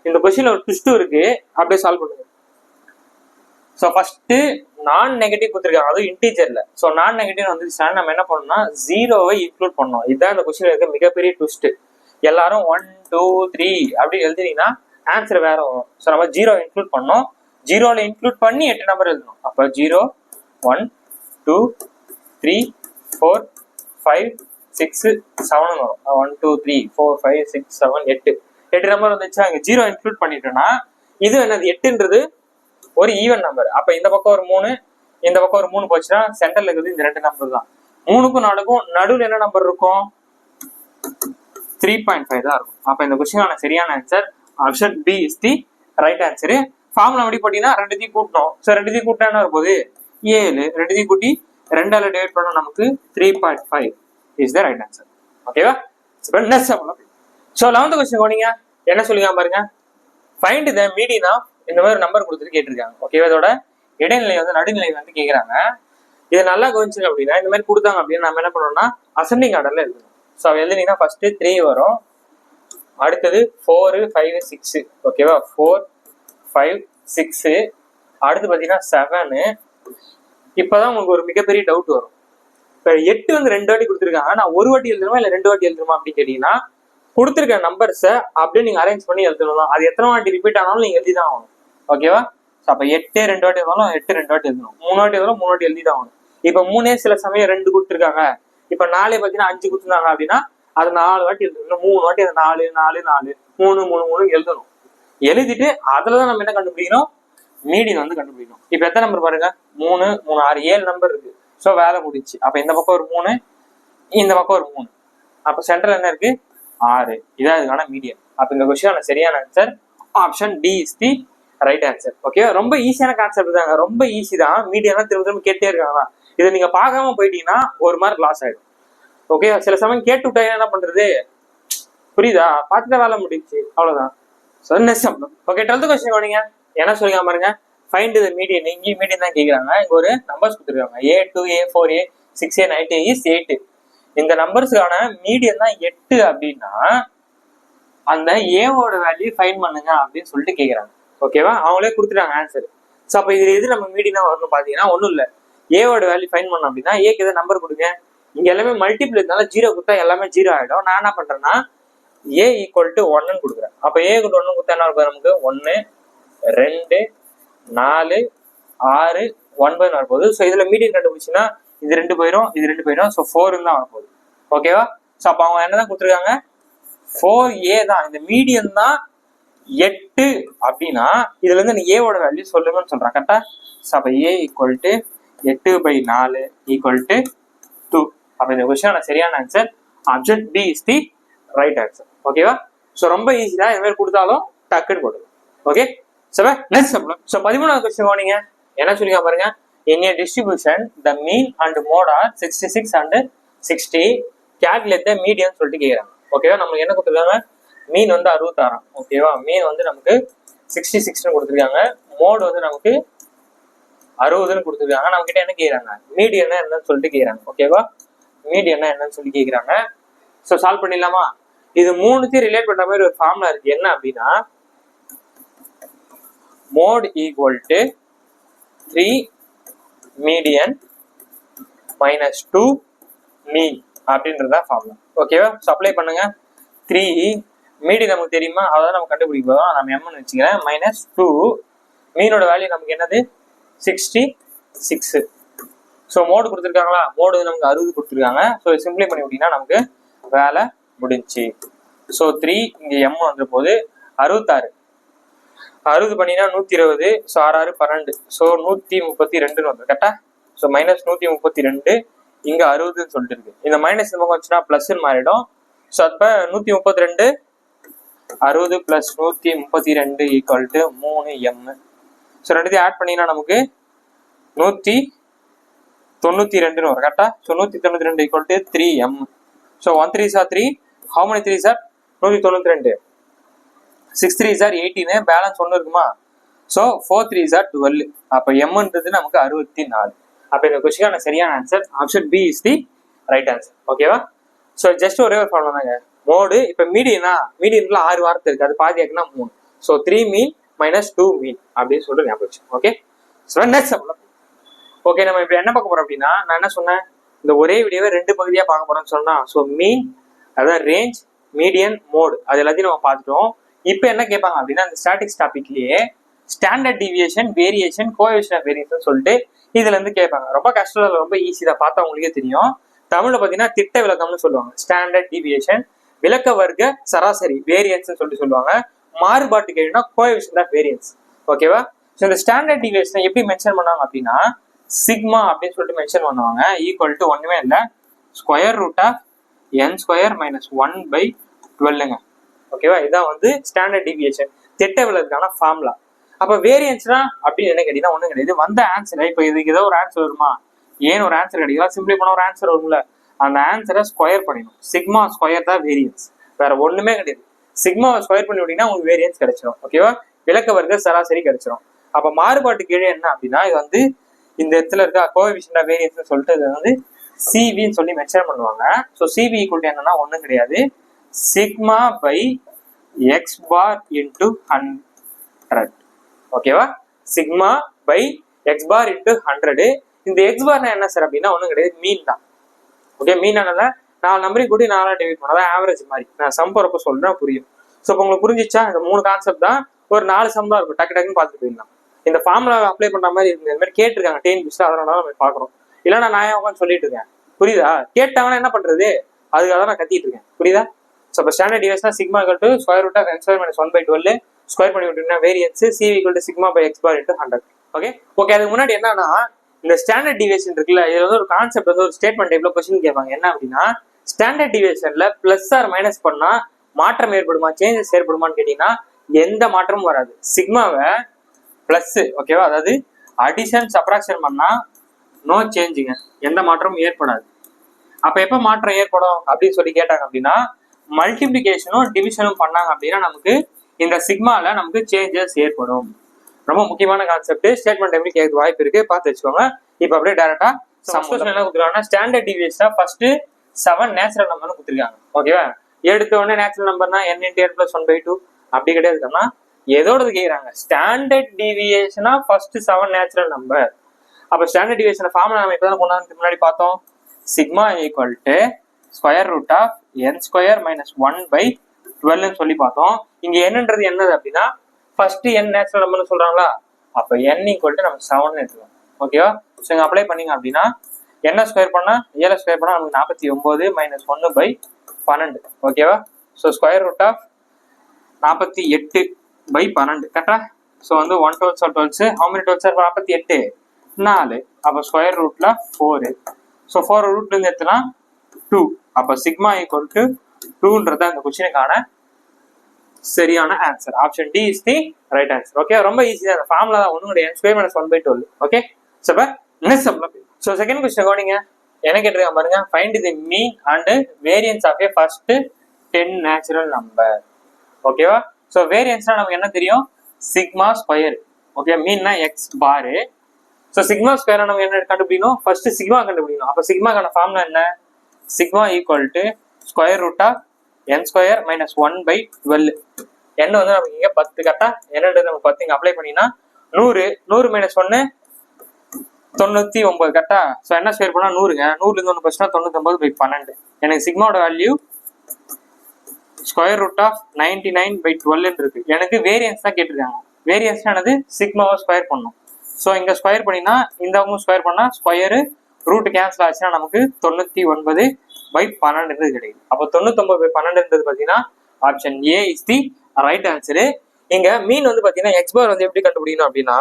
இந்த கொஸ்டின்ல ஒரு ட்விஸ்டும் இருக்கு. அப்படியே சால்வ் பண்ணுங்க. ஸோ ஃபர்ஸ்ட் நான் நெகட்டிவ் கொடுத்துருக்காங்க. அதுவும் இன்டீஜர்ல ஸோ நான் நெகட்டிவ் வந்துச்சுன்னா நம்ம என்ன பண்ணணும்னா ஜீரோவை இன்க்ளூட் பண்ணோம் இதுதான் இந்த கொஸ்டின் இருக்க மிகப்பெரிய ட்விஸ்ட் எல்லாரும் ஒன் டூ த்ரீ அப்படி எழுதினீங்கன்னா ஆன்சர் வேற வரும். ஸோ நம்ம ஜீரோ இன்க்ளூட் பண்ணோம். ஜீரோவில் இன்க்ளூட் பண்ணி எட்டு நம்பர் எழுதணும். அப்போ zero one two three four five six seven வரும். One two three four five six seven எட்டு. எட்டு நம்பர் வந்துச்சு? அங்கே ஜீரோ இன்க்ளூட் பண்ணிட்டோம்னா இது என்னது? எட்டுன்றது ஒரு ஈவன் நம்பர் அப்போ இந்த பக்கம் ஒரு மூணு இந்த பக்கம் ஒரு மூணு போச்சுன்னா சென்டரில் இருக்குது இந்த ரெண்டு நம்பர் தான். மூணுக்கும் நாலுக்கும் நடுவில் என்ன நம்பர் இருக்கும்? த்ரீ பாயிண்ட் ஃபைவ் தான் இருக்கும். அப்போ இந்த கொஸ்டினான சரியான answer option B is the right answer formula எப்படி போட்டீங்கன்னா ரெண்டுத்தையும் கூட்டணும். ஸோ ரெண்டுத்தையும் கூட்டினா என்ன வரும்போது ஏழு. ரெண்டுத்தையும் கூட்டி ரெண்டால டிவைட் பண்ணோம் நமக்கு three point five is the right answer ஓகேவா நெக்ஸ்ட் ஸோ லெவன்த் கொஸ்டின் போனீங்க. என்ன சொல்லுங்க பாருங்க? ஃபைண்ட் த மீடியன் ஆஃப் இந்த மாதிரி நம்பர் கொடுத்துட்டு கேட்டிருக்காங்க. ஓகேவா இதோட இடைநிலை வந்து நடுநிலை வந்து கேட்குறாங்க இதை நல்லா கவனிச்சுங்க அப்படின்னா இந்த மாதிரி கொடுத்தாங்க அப்படின்னு நம்ம என்ன பண்ணோம்னா அசெண்டிங் ஆர்டர்ல எழுதணும். ஸோ எழுதுனீங்கன்னா ஃபர்ஸ்ட் த்ரீ வரும். அடுத்தது ஃபோரு ஃபைவ் சிக்ஸு ஓகேவா ஃபோர் ஃபைவ் சிக்ஸு அடுத்து பார்த்தீங்கன்னா செவனு இப்போ தான் உங்களுக்கு ஒரு மிகப்பெரிய டவுட் வரும். இப்போ எட்டு வந்து ரெண்டு வாட்டி கொடுத்துருக்காங்க. நான் ஒரு வாட்டி எழுதணுமா இல்லை ரெண்டு வாட்டி எழுதணுமா அப்படின்னு கேட்டிங்கன்னா கொடுத்துருக்க நம்பர்ஸை அப்படியே நீங்கள் அரேஞ்ச் பண்ணி எழுதணும். அது எத்தனை வாட்டி ரிப்பீட் ஆனாலும் நீங்கள் எழுதி தான் ஆகணும். ஓகேவா ஸோ அப்போ எட்டு ரெண்டு வாட்டி இருந்தாலும் எட்டு ரெண்டு வாட்டி எழுதணும். மூணு வாட்டி எழுதணும் மூணு வாட்டி எழுதி தான் ஆகணும். இப்போ மூணே சில சமயம் ரெண்டு கொடுத்துருக்காங்க. இப்போ நாலே பார்த்தீங்கன்னா அஞ்சு குத்துனாங்க அப்படின்னா அது நாலு வாட்டி எழுதணும். மூணு வாட்டி அது நாலு நாலு நாலு. மூணு மூணு மூணு எழுதணும். எழுதிட்டு அதில் தான் நம்ம என்ன கண்டுபிடிக்கணும்? மீடியம் வந்து கண்டுபிடிக்கணும். இப்போ எத்தனை நம்பர் பாருங்க? மூணு மூணு ஆறு ஏழு நம்பர் இருக்கு. ஸோ வேலை முடிச்சு அப்போ இந்த பக்கம் ஒரு மூணு இந்த பக்கம் ஒரு மூணு. அப்போ சென்டர்ல என்ன இருக்கு? ஆறு. இதான் இதுக்கான மீடியம். அப்போ இந்த கொஸ்டின் சரியான answer option D is the right answer okay ரொம்ப ஈஸியான கான்செப்ட் தாங்க. ரொம்ப ஈஸி தான். மீடியம் திரும்ப திரும்ப கேட்டே இருக்காங்க. இதை நீங்க பார்க்காம போயிட்டீங்கன்னா ஒரு மார்க் லாஸ் ஆயிடும். ஓகே சில சமயம் கேட்டு விட்டா என்ன பண்றது? புரியுதா? பார்த்துட்டு வேலை முடிச்சு அவ்வளவுதான். ஓகே டுவெல்த் கொஸ்டின் கவனிங்க. என்ன சொல்லுங்க பாருங்க? ஃபைண்ட் த மீடியம் இங்கேயும் மீடியம் தான் கேட்குறாங்க இங்கே ஒரு நம்பர்ஸ் கொடுத்துருக்காங்க. A two a four a six a nine a is eight இந்த நம்பர்ஸுக்கான மீடியம் தான் எட்டு அப்படின்னா அந்த ஏவோட வேல்யூ ஃபைன் பண்ணுங்க அப்படின்னு சொல்லிட்டு கேட்குறாங்க ஓகேவா அவங்களே கொடுத்துட்டாங்க ஆன்சர் ஸோ அப்போ இது எது நம்ம மீடியம் வரணும் பார்த்தீங்கன்னா ஒன்றும் இல்லை. ஏவோட வேல்யூ ஃபைன் பண்ணோம் அப்படின்னா ஏக்கு எதாவது நம்பர் கொடுங்க. இங்கே எல்லாமே மல்டிபிள் இருந்தாலும் ஜீரோ கொடுத்தா எல்லாமே ஜீரோ ஆகிடும் நான் என்ன பண்ணுறேன்னா ஏ ஈக்குவல் டு ஒன்னு கொடுக்குறேன். அப்போ ஏ கொண்டு ஒன்று கொடுத்தா என்ன இருக்கும் நமக்கு? ஒன்று ரெண்டு நாலு ஆறு ஒன்பது வரப்போகுது. ஸோ இதில் மீடியம் கண்டுபிடிச்சுன்னா இது ரெண்டு போயிடும் இது ரெண்டு போயிடும் ஸோ ஃபோர் தான் வரப்போகுது. ஓகேவா ஸோ அப்போ அவங்க என்ன தான் கொடுத்துருக்காங்க? ஃபோர் ஏ தான். இந்த மீடியம் தான் எட்டு அப்படின்னா இதுல இருந்து நீ ஏவோட வேல்யூ சொல்லுங்கன்னு சொல்றான். கரெக்டா ஸோ அப்போ ஏ ஈக்குவல் டு எட்டு பை நாலு ஈக்குவல் டு டூ அப்போ இந்த கொஸ்டினோட சரியான answer option B is the right answer ஓகேவா ஸோ ரொம்ப ஈஸி தான். இது மாதிரி கொடுத்தாலும் டக்குன்னு போடுங்க ஓகே ஸோ நெக்ஸ்ட் ஸோ பதிமூணாவது கொஸ்டின் போனீங்க என்ன சொல்லிங்க பாருங்க? In a distribution the mean and mode are sixty six and sixty calculate the medium சொல்லிட்டு கேட்குறாங்க ஓகேவா நம்மளுக்கு என்ன கொடுத்துருக்காங்க? மீன் வந்து அறுபத்தாறாம். ஓகேவா மீன் வந்து நமக்கு சிக்ஸ்டி சிக்ஸ்னு கொடுத்துருக்காங்க. மோடு வந்து நமக்கு அறுபதுன்னு கொடுத்துருக்காங்க நம்ம கிட்ட என்ன கேக்குறாங்க? மீடியம்னா என்னன்னு சொல்லிட்டு கேக்குறாங்க. ஓகேவா மீடியம்னா என்னன்னு சொல்லி கேக்குறாங்க. ஸோ சால்வ் பண்ணிடலாமா? இது மூணுத்தையும் ரிலேட் பண்ற மாதிரி ஒரு ஃபார்முலா இருக்கு. என்ன அப்படின்னா mode equal to three median minus two mean அப்படின்றதான் ஃபார்முலா ஓகேவா ஸோ அப்ளை பண்ணுங்க. த்ரீ மீடி நமக்கு தெரியுமா? அதை நம்ம கண்டுபிடிப்போம் நம்ம எம்னு வச்சுக்கிறேன். மைனஸ் டூ மீனோட வேல்யூ நமக்கு என்னது? சிக்ஸ்டி சிக்ஸு ஸோ மோடு கொடுத்துருக்காங்களா? மோடு நமக்கு அறுபது கொடுத்துருக்காங்க. ஸோ சிம்பிளை பண்ணி விட்டிங்கன்னா நமக்கு வேலை முடிஞ்சுச்சு. ஸோ த்ரீ இங்கே எம் வந்துற போது அறுபத்தாறு. அறுபது பண்ணினா நூற்றி இருபது ஸோ ஆறு ஆறு பன்னெண்டு. ஸோ நூற்றி முப்பத்தி ரெண்டுன்னு வந்து கரெக்டா ஸோ மைனஸ் நூற்றி முப்பத்தி ரெண்டு இங்கே அறுபதுன்னு சொல்லிட்டு இருக்கு இந்த மைனஸ் இந்த பக்கம் வந்துச்சுன்னா ப்ளஸ்ன்னு மாறிடும். ஸோ அப்போ நூற்றி முப்பத்தி ரெண்டு அறுபது ப்ளஸ் நூற்றி முப்பத்தி ரெண்டு ஈக்குவல் டு மூணு எம்மு ஸோ ரெண்டுத்தையும் ஆட் பண்ணிங்கன்னா நமக்கு நூற்றி தொண்ணூற்றி ரெண்டுன்னு வரும். கரெக்டாக ஸோ நூற்றி தொண்ணூற்றி ரெண்டு equal to three M so one three sir three how many three சார் நூற்றி தொண்ணூற்றி ரெண்டு சிக்ஸ் த்ரீ சார் எயிட்டீனு பேலன்ஸ் ஒன்று இருக்குமா? ஸோ ஃபோர் த்ரீ சார் டுவெல் அப்போ எம்ன்றது நமக்கு அறுபத்தி நாலு அப்போ இந்த கொஸ்டிக்கான சரியான answer option B is the right answer ஓகேவா ஸோ ஜஸ்ட் ஒரே ஒரு ப்ராப்ளம் தாங்க. மோடு இப்போ மீடியனா மீடியன்ல ஆறு வார்த்தை இருக்குது அது பாதி ஆக்குனா மூணு. So three mean minus two mean அப்படின்னு சொல்லிட்டு ஞாபகம் வச்சு ஓகே ஸோ நெக்ஸ்ட் ஓகே நம்ம இப்போ என்ன பார்க்க போறோம் அப்படின்னா நான் என்ன சொன்னேன்? இந்த ஒரே வீடியோவை ரெண்டு பகுதியாக பார்க்க போறோம்னு சொன்னா ஸோ மீன் அதாவது ரேஞ்ச் மீடியன் மோடு அது எல்லாத்தையும் நம்ம பார்த்துட்டோம். இப்போ என்ன கேட்பாங்க அப்படின்னா அந்த statistics டாபிக்லயே standard deviation variation covariation of variation சொல்லிட்டு இதுல இருந்து கேட்பாங்க. ரொம்ப கஷ்டம் ரொம்ப ஈஸி தான். பார்த்தா உங்களுக்கே தெரியும். தமிழ்ல பார்த்தீங்கன்னா திட்ட விளக்கம்னு சொல்லுவாங்க. ஸ்டாண்டர்ட் டிவியேஷன் விளக்க வர்க்க சராசரி வேரியன்ஸ் சொல்லிட்டு சொல்லுவாங்க. மாறுபாட்டு கேள்வினா கோஎஃபிஷியன்ட் ஆஃப் வேரியன்ஸ் ஓகேவா ஸோ இந்த ஸ்டாண்டர்ட் டிவியேஷனை எப்படி மென்ஷன் பண்ணாங்க அப்படின்னா சிக்மா அப்படின்னு சொல்லிட்டு மென்ஷன் பண்ணுவாங்க. ஈக்குவல் டு ஒன்றுமே இல்லை. Square root of n square minus one by டுவெல்லுங்க ஓகேவா இதான் வந்து ஸ்டாண்டர்ட் டிவியேஷன் திட்ட விலக்கான ஃபார்முலா அப்போ வேரியன்ஸ்னா அப்படின்னு என்ன கேட்டீங்கன்னா ஒன்றும் கிடையாது. வந்த ஆன்சரை இப்போ இதுக்கு ஏதோ ஒரு ஆன்சர் வருமா? ஏன் ஒரு ஆன்சர் கிடைக்குதா? சிம்பிளி பண்ண ஒரு ஆன்சர் வரும்ல. அந்த ஆன்சரை ஸ்கொயர் பண்ணிடும் சிக்மா ஸ்கொயர் தான் வேரியன்ஸ் வேற ஒன்றுமே கிடையாது. சிக்மாவை ஸ்கொயர் பண்ணி விட்டீங்கன்னா உங்களுக்கு வேரியன்ஸ் கிடைச்சிடும் ஓகேவா விளக்க வர்க்க சராசரி கிடைச்சிடும் அப்போ மாறுபாட்டு கீழே என்ன அப்படின்னா இது வந்து இந்த இடத்துல இருக்க கோவிஷன் வேரியன்ஸ் சொல்லிட்டு இது வந்து சிவின்னு சொல்லி மென்ஷன் பண்ணுவாங்க. ஸோ சிவி ஈக்குவல் என்னன்னா ஒன்றும் கிடையாது. Sigma by x bar into hundred ஓகேவா sigma by x bar into hundred இந்த எக்ஸ் பார்னா என்ன சார் அப்படின்னா ஒன்றும் கிடையாது. மீன் தான். ஓகே மீன் ஆனல நாலு நம்பரையும் கூட்டி நாலா டிவைட் பண்ணாதான் ஆவரேஜ் மாதிரி. நான் சம் போகிறப்ப சொல்கிறேன் புரியும். ஸோ இப்போ உங்களுக்கு புரிஞ்சிச்சா? இந்த மூணு கான்செப்ட் தான் ஒரு நாலு சம் தான் இருக்கும். டக்கு டக்குன்னு பார்த்துட்டு போயிடலாம். இந்த ஃபார்முலா அப்ளை பண்ணுற மாதிரி இருக்கு இந்த மாதிரி கேட்டிருக்காங்க. டென் பிஸ்ட் அதனால நம்ம பார்க்குறோம். இல்லை நான் ஏன் உட்காந்து சொல்லிட்டு இருக்கேன்? புரியுதா? கேட்டாங்கன்னா என்ன பண்ணுறது அதுக்காக தான் நான் கத்திட்டு இருக்கேன். புரியுதா? ஸோ இப்போ ஸ்டாண்டர்ட் டிவைஸ்னா sigma cut square root of n square minus one by twelve square பண்ணி விட்டுனா variance C equal to sigma by x bar into hundred okay okay அதுக்கு முன்னாடி என்னன்னா இந்த ஸ்டாண்டர்ட் டிவியேஷன் இருக்குல்ல இதுல வந்து ஒரு கான்செப்ட் வந்து ஒரு ஸ்டேட்மெண்ட் டைப்ல கொஸ்டின் கேட்பாங்க. என்ன அப்படின்னா ஸ்டாண்டர்ட் டிவியேஷன்ல பிளஸ் ஆர் மைனஸ் பண்ணா மாற்றம் ஏற்படுமா சேஞ்சஸ் ஏற்படுமான்னு கேட்டீங்கன்னா எந்த மாற்றமும் வராது. சிக்மாவை பிளஸ் ஓகேவா அதாவது அடிஷன் சப்ராக்ஷன் பண்ணா நோ சேஞ்சுங்க எந்த மாற்றமும் ஏற்படாது. அப்ப எப்ப மாற்றம் ஏற்படும் அப்படின்னு சொல்லி கேட்டாங்க அப்படின்னா மல்டிப்ளிகேஷனும் டிவிஷனும் பண்ணாங்க அப்படின்னா நமக்கு இந்த சிக்மால நமக்கு சேஞ்சஸ் ஏற்படும். ரொம்ப முக்கியமான கான்செப்ட் ஸ்டேட்மெண்ட் எப்படி கேட்க வாய்ப்பு இருக்கு? பார்த்து வச்சுக்கோங்க. இப்போ அப்படியே டேரக்டா சப்ஸ்கிரிப்ஷன் என்ன கொடுத்துருக்காங்கன்னா ஸ்டாண்டர்ட் டிவியஸா ஃபர்ஸ்ட் செவன் நேச்சுரல் நம்பர்னு கொடுத்துருக்காங்க. ஓகேவா எடுத்த உடனே natural நம்பர்னா n into n plus one by two அப்படி கிடையாதுன்னா எதோடது கேட்குறாங்க ஸ்டாண்டர்ட் டிவியேஷனா ஃபர்ஸ்ட் செவன் நேச்சுரல் நம்பர் அப்போ ஸ்டாண்டர்ட் டிவியேஷன் ஃபார்முலா நம்ம இப்போ கொண்டாந்து முன்னாடி பார்த்தோம். Sigma equal to square root of n square minus one by டுவெல்னு சொல்லி பார்த்தோம். இங்க என்னன்றது என்னது அப்படின்னா ஃபர்ஸ்ட் என் நேச்சுரல் நம்பர்னு சொல்றாங்களா? அப்போ என் ஈக்குவல் டு நம்ம செவன் எடுத்துக்கலாம் ஓகேவா ஸோ இங்கே அப்ளை பண்ணீங்க அப்படின்னா என்ன ஸ்கொயர் பண்ணால் ஏழை ஸ்கொயர் பண்ணால் நமக்கு நாற்பத்தி ஒம்பது மைனஸ் ஒன்று பை பன்னெண்டு. ஓகேவா ஸோ ஸ்கொயர் ரூட் ஆஃப் நாற்பத்தி எட்டு பை பன்னெண்டு. கரெக்டா ஸோ வந்து one twelves are twelves how many twelve sir நாற்பத்தி எட்டு. நாலு. அப்போ ஸ்கொயர் ரூட்டில் ஃபோரு ஸோ ஃபோர் ரூட்லேருந்து எடுத்துனா டூ அப்போ சிக்மா ஈக்குவல் டு டூன்றது அந்த கொஸ்டினுக்கான சரியான answer option D is the right answer okay ரொம்ப ஈஸியாக தான். ஃபார்முலா தான் ஒன்றும் கிடையாது. Square minus one by twelve okay so so second question கவனிங்க. என்ன கேட்டிருக்காங்க பாருங்க. Find the mean and variance of a first ten natural number ஓகேவா ஸோ வேரியன்ஸ்னா நமக்கு என்ன தெரியும்? Sigma square okay மீன்னா X bar so sigma square நம்ம என்ன கண்டுபிடிக்கணும்? ஃபர்ஸ்ட் சிக்மா கண்டுபிடிக்கணும். அப்போ சிக்மாக்கான ஃபார்ம்னா என்ன? Sigma equal to square root of n square minus one by twelve என்ன வந்து நமக்கு இங்கே பத்து கரெக்டாக என்னன்றது நம்ம பத்து இங்கே அப்ளை பண்ணிங்கன்னா நூறு. நூறு மைனஸ் ஒன்று தொண்ணூற்றி ஒம்பது கரெக்டா ஸோ என்ன ஸ்கொயர் பண்ணால் நூறுங்க. நூறுலேருந்து ஒன்று பிரச்சனை தொண்ணூத்தொம்பது பை பன்னெண்டு. எனக்கு சிக்மாவோட value square root of ninety nine by டுவெல்னு இருக்கு. எனக்கு வேரியன்ஸ் தான் கேட்டிருக்காங்க. வேரியன்ஸ் என்னது? சிக்மாவை ஸ்கொயர் பண்ணும். ஸோ இங்கே ஸ்கொயர் பண்ணினா இந்தவங்க ஸ்கொயர் பண்ணால் ஸ்கொயரு ரூட் கேன்சல் ஆச்சுன்னா நமக்கு தொண்ணூற்றி ஒன்பது பை பன்னெண்டுன்றது கிடைக்குது அப்போ தொண்ணூத்தொம்பது பை பன்னெண்டுன்றது பார்த்தீங்கன்னா option A is the right answer இங்கே மீன் வந்து பார்த்தீங்கன்னா எக்ஸ்போர் வந்து எப்படி கண்டுபிடிக்கணும் அப்படின்னா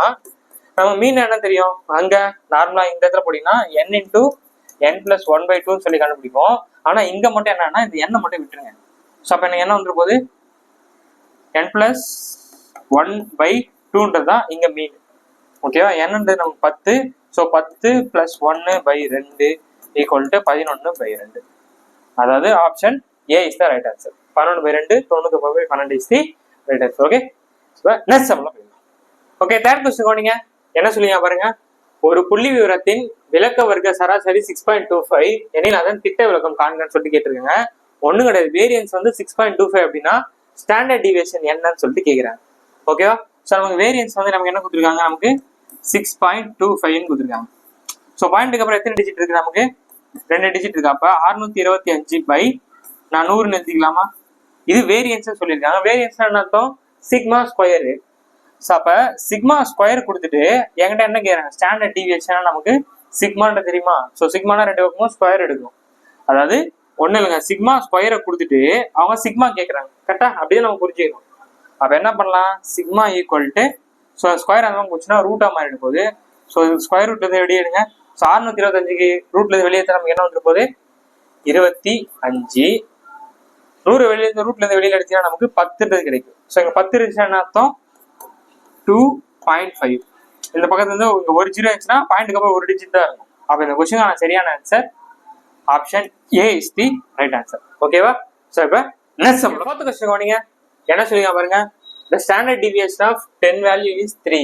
நம்ம மீன் என்ன தெரியும்? அங்க நார்மலா இந்த இடத்துல போட்டீங்கன்னா n into n plus one by டூன்னு சொல்லி கண்டுபிடிப்போம். ஆனா இங்க மட்டும் என்னன்னா இந்த எண்ணை மட்டும் விட்டுருங்க. ஸோ அப்போ எனக்கு என்ன வந்துரு போகுது? என் பிளஸ் ஒன் பை டூன்றது தான் இங்க மீன் ஓகேவா என்னன்றது நமக்கு பத்து. ஸோ பத்து பிளஸ் ஒன்று பை ரெண்டு ஈக்குவல் டு பதினொன்று பை ரெண்டு. அதாவது option A is the right answer பன்னெண்டு பை ரெண்டு தொண்ணூத்தி பை பன்னெண்டு is the right answer okay next சம்பளம் ஓகே தேர்ட் கொஸ்டின் கோனிங்க என்ன சொல்லியா பாருங்க? ஒரு புள்ளி விவரத்தின் விளக்க வர்க்க சராசரி சிக்ஸ் பாயிண்ட் டூ ஃபைவ் எனில் அதன் திட்ட விளக்கம் காண்கன்னு சொல்லிட்டு கேட்டிருக்காங்க. ஒன்றும் கிடையாது. வேரியன்ஸ் வந்து சிக்ஸ் பாயிண்ட் டூ ஃபைவ் அப்படின்னா ஸ்டாண்டர்ட் டிவியேஷன் என்னன்னு சொல்லிட்டு கேட்குறாங்க. ஓகேவா ஸோ நமக்கு வேரியன்ஸ் வந்து நமக்கு என்ன கொடுத்துருக்காங்க? நமக்கு சிக்ஸ் பாயிண்ட் டூ ஃபைவ்னு கொடுத்துருக்காங்க. ஸோ பாயிண்ட்டுக்கு அப்புறம் எத்தனை டிஜிட் இருக்கு நமக்கு? ரெண்டு டிஜிட் இருக்கு. அப்போ அறுநூத்தி இருபத்தி அஞ்சு பை நான் நூறு நிறுத்திக்கலாமா இது வேரியன்ஸ் சொல்லியிருக்காங்க. வேரியன்ஸ் என்ன அர்த்தம்? சிக்மா ஸ்கொயரு ஸோ அப்போ சிக்மா ஸ்கொயர் கொடுத்துட்டு என்கிட்ட என்ன கேட்குறாங்க ஸ்டாண்டர்ட் டிவியேஷன் நமக்கு சிக்மான்ற தெரியுமா? ஸோ சிக்மானா ரெண்டு பக்கமும் ஸ்கொயர் எடுக்கும். அதாவது ஒன்றும் இல்லைங்க. சிக்மா ஸ்கொயரை கொடுத்துட்டு அவங்க சிக்மா கேட்குறாங்க கரெக்டாக அப்படியே நம்ம புரிஞ்சுக்கணும். அப்போ என்ன பண்ணலாம்? Sigma equal to so square அந்த மாதிரி போச்சுன்னா ரூட்டாக மாறிடும் போகுது. ஸோ ஸ்கொயர் ரூட்ல இருந்து வெளியே எடுங்க. ஸோ அறுநூத்தி இருபத்தஞ்சுக்கு ரூட்ல இருந்து வெளியே நமக்கு என்ன வந்துட்டு போகுது? இருபத்தி அஞ்சு. நூறு வெளியே இருந்து ரூட்ல இருந்து வெளியில எடுத்தீங்கன்னா நமக்கு பத்துன்றது கிடைக்கும். ஸோ இங்கே பத்து இருந்துச்சுன்னா அர்த்தம்? டூ பாயிண்ட் ஃபைவ் இந்த பக்கத்துல இருந்து ஒரு ஜீரோ இருந்துச்சுன்னா பாயிண்ட்டுக்கு அப்புறம் ஒரு டிஜிட் தான் இருக்கும். அப்போ இந்த கொஸ்டின் சரியான answer option A is the right answer ஓகேவா ஸோ இப்போ நெக்ஸ்ட் சம்பளம் கொஸ்டின் கவனிங்க. என்ன சொல்லுங்க பாருங்க? The standard deviation of ten value is three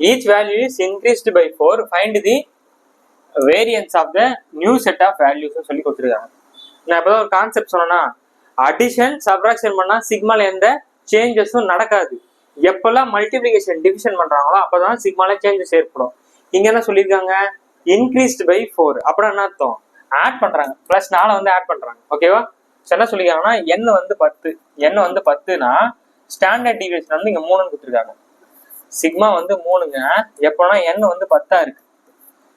each value is increased by four find the variance of the new set of values சொல்லி கொடுத்துருக்காங்க. நான் இப்போ ஒரு கான்செப்ட் சொன்னேன்னா அடிஷன் சப்ராக்ஷன் பண்ணால் சிக்மால எந்த சேஞ்சஸும் நடக்காது. எப்பெல்லாம் மல்டிப்ளிகேஷன் டிவிஷன் பண்றாங்களோ அப்பதான் சிக்மால சேஞ்சஸ் ஏற்படும். இங்க என்ன சொல்லியிருக்காங்க? இன்க்ரீஸ்டு பை ஃபோர் அப்புறம் என்ன அர்த்தம்? ஆட் பண்றாங்க. பிளஸ் நாலு வந்து ஆட் பண்றாங்க. ஓகேவா என்ன சொல்லியிருக்காங்கன்னா எண் வந்து பத்து. எண் வந்து பத்துனா ஸ்டாண்டர்ட் டிவியேஷன் வந்து இங்க மூணுன்னு கொடுத்துருக்காங்க. சிக்மா வந்து மூணுங்க. எப்போனா எண் வந்து பத்தா இருக்கு.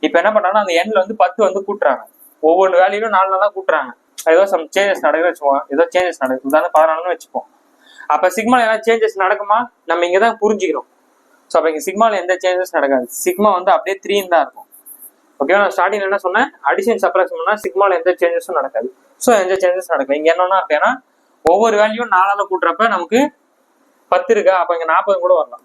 இப்போ என்ன பண்றாங்கன்னா அந்த எண்ணில் வந்து பத்து வந்து கூட்டுறாங்க. ஒவ்வொரு வேலையிலும் நாலு நாளாக கூட்டுறாங்க. ஏதோ சம் சேஞ்சஸ் நடக்குதுன்னு வச்சுப்போம் ஏதோ சேஞ்சஸ் நடக்குது. உதாரணம் பதினாலுன்னு வச்சுப்போம். அப்போ சிக்மால ஏதாவது சேஞ்சஸ் நடக்குமா? நம்ம இங்கே தான் புரிஞ்சுக்கிறோம். ஸோ அப்போ இங்கே சிக்மால எந்த சேஞ்சஸ் நடக்காது. சிக்மா வந்து அப்படியே த்ரீன்னு தான் இருக்கும். ஓகேவா நான் ஸ்டார்டிங் என்ன சொன்னேன்? அடிஷன் சப்ராக்ஷன் பண்ணா சிக்மால எந்த சேஞ்சஸும் நடக்காது. ஸோ எந்த சேஞ்சஸ் நடக்கும் இங்க என்னன்னா அப்படின்னா ஒவ்வொரு வேல்யூவும் நாலால கூட்டுறப்ப நமக்கு பத்து இருக்கா? அப்ப இங்க நாற்பது கூட வரலாம்.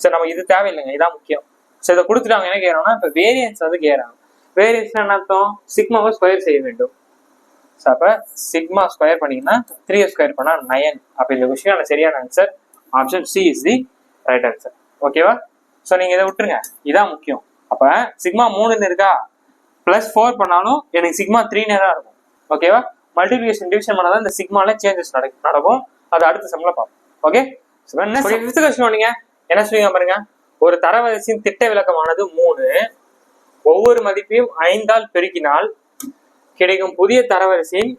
சரி நம்ம இது தேவையில்லைங்க. இதான் முக்கியம். ஸோ இதை கொடுத்துட்டாங்க என்ன கேட்கறாங்கன்னா இப்போ வேரியன்ஸ் வந்து கேட்கறாங்க வேரியன்ஸ் என்ன அர்த்தம்? சிக்மாவை ஸ்கொயர் செய்ய வேண்டும். ஸோ அப்போ சிக்மா ஸ்கொயர் பண்ணீங்கன்னா த்ரீ ஸ்கொயர் பண்ணா நயன் அப்போ இந்த விஷயம் சரியான answer option C is the right answer ஓகேவா ஸோ நீங்க இதை விட்டுருங்க. இதான் முக்கியம். அப்ப சிக்மா மூணுன்னு இருக்கா? பிளஸ் ஃபோர் பண்ணாலும் எனக்கு சிக்மா த்ரீ நேரம் இருக்கும். ஓகேவா மல்டிபிகேஷன் டிவிஷன் பண்ணாதான் இந்த சிக்மால சேஞ்சஸ் நடக்கும் நடக்கும். அது அடுத்த செம்ல பார்ப்போம். ஓகே ஃபிஃப்த் கொஸ்டின் நீங்க. என்ன சொல்லுங்க பாருங்க. ஒரு தரவரிசையின் திட்ட விளக்கமானது மூணு. ஒவ்வொரு மதிப்பையும் ஐந்தால் பெருக்கினால் கிடைக்கும் புதிய தரவரிசையின்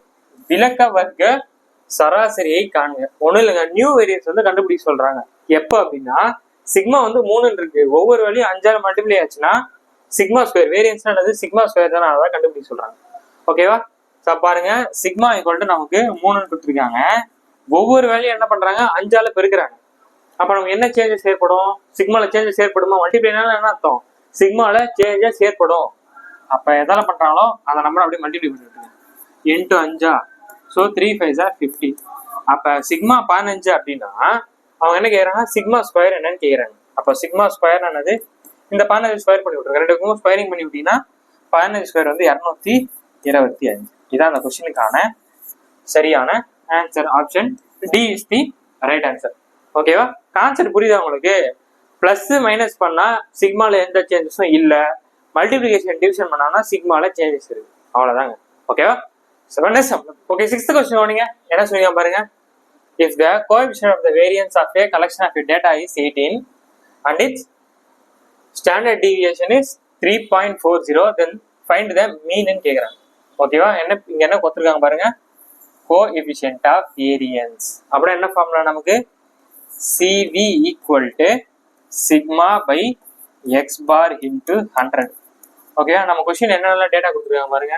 விளக்க வர்க்க சராசரியை காணுங்க. ஒண்ணும் இல்லைங்க நியூ வேரியன்ஸ் வந்து கண்டுபிடிக்க சொல்றாங்க. எப்போ அப்படின்னா சிக்மா வந்து மூணுன்னு இருக்கு. ஒவ்வொரு வழியும் அஞ்சாறு மல்டிப்ளை ஆச்சுன்னா சிக்மா ஸ்கொயர் வேரியன்ஸ் என்னது? சிக்மா ஸ்கொயர் தானே அதான் கண்டுபிடிக்க சொல்றாங்க. ஓகேவா ஸோ பாருங்க சிக்மா ஈக்குவல் நமக்கு மூணுன்னு கொடுத்துருக்காங்க. ஒவ்வொரு வேலையும் என்ன பண்றாங்க? அஞ்சால பெருக்கிறாங்க. அப்ப நமக்கு என்ன சேஞ்சஸ் ஏற்படும்? சிக்மால சேஞ்சஸ் ஏற்படுமா? மல்டிப்ளைனால என்ன அர்த்தம்? சிக்மால சேஞ்சஸ் ஏற்படும். அப்ப எதால பண்றாங்களோ அந்த நம்பர் அப்படியே மல்டிப்ளை பண்ணிட்டு இன்ட்டு அஞ்சா? ஸோ த்ரீ ஃபைவ் சார் ஃபிஃப்டி அப்போ சிக்மா பதினஞ்சு அப்படின்னா அவங்க என்ன கேட்குறாங்க சிக்மா ஸ்கொயர் என்னன்னு கேட்குறாங்க அப்போ சிக்மா ஸ்கொயர் ஆனது இந்த பதினஞ்சு ஸ்கொயர் பண்ணி விட்ருங்க ரெண்டுக்கும் ஸ்கொயரிங் பண்ணி விட்டீங்கன்னா பதினஞ்சு ஸ்கொயர் வந்து இரநூத்தி இருபத்தி அஞ்சு. இதான் அந்த கொஸ்டினுக்கான சரியான answer option D is the right answer ஓகேவா கான்செப்ட் புரியுதா உங்களுக்கு? ப்ளஸ் மைனஸ் பண்ணால் சிக்மாவில் எந்த சேஞ்சஸும் இல்லை. மல்டிபிளிகேஷன் டிவிஷன் பண்ணாங்கன்னா சிக்மால சேஞ்சஸ் இருக்கு. அவ்வளவுதாங்க. ஓகேவா செவன் ஓகே சிக்ஸ்த் கொஸ்டின் ஓனிங்க என்ன சொன்னீங்க பாருங்க. If the coefficient of the variance of a collection of data is eighteen and its standard deviation is three point four zero then find the mean கேட்குறாங்க ஓகேவா என்ன இங்க என்ன கொடுத்துருக்காங்க பாருங்க? கோ எஃபிஷியன்ட் ஆஃப் வேரியன்ஸ் அப்புறம் என்ன ஃபார்முலா நமக்கு? CV equal to sigma by x bar into hundred ஓகேவா நம்ம கொஸ்டின் என்னென்னலாம் டேட்டா கொடுத்துருக்காங்க பாருங்க.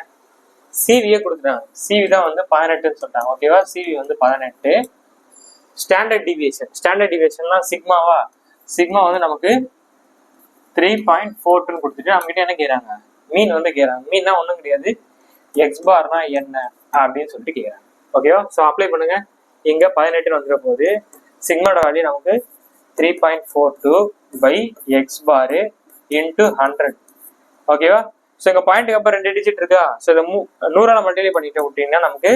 சிவியே கொடுத்துருக்காங்க. சிவி தான் வந்து பதினெட்டுன்னு சொல்றாங்க. ஓகேவா சிவி வந்து பதினெட்டு. ஸ்டாண்டர்ட் டிவியேஷன் ஸ்டாண்டர்ட் டிவியேஷன்லாம் சிக்மாவா? சிக்மா வந்து நமக்கு த்ரீ பாயிண்ட் ஃபோர்ட்டுன்னு கொடுத்துட்டு நம்மகிட்ட என்ன கேட்குறாங்க மீன் வந்து கேட்குறாங்க மீன்னா ஒன்றும் கிடையாது. எக்ஸ் பார்னா என்ன? அப்படின்னு சொல்லிட்டு கேட்குறாங்க ஓகேவா ஸோ அப்ளை பண்ணுங்க. இங்கே பதினெட்டுன்னு வந்துட போகுது சிக்மாவோட வேல்யூ நமக்கு three point four two by x bar into hundred ஓகேவா ஸோ இங்கே பாயிண்ட்டுக்கு அப்புறம் ரெண்டு டிஜிட் இருக்கா? ஸோ இதை மூ நூறால் மல்டிப்ளை பண்ணிட்டு விட்டீங்கன்னா நமக்கு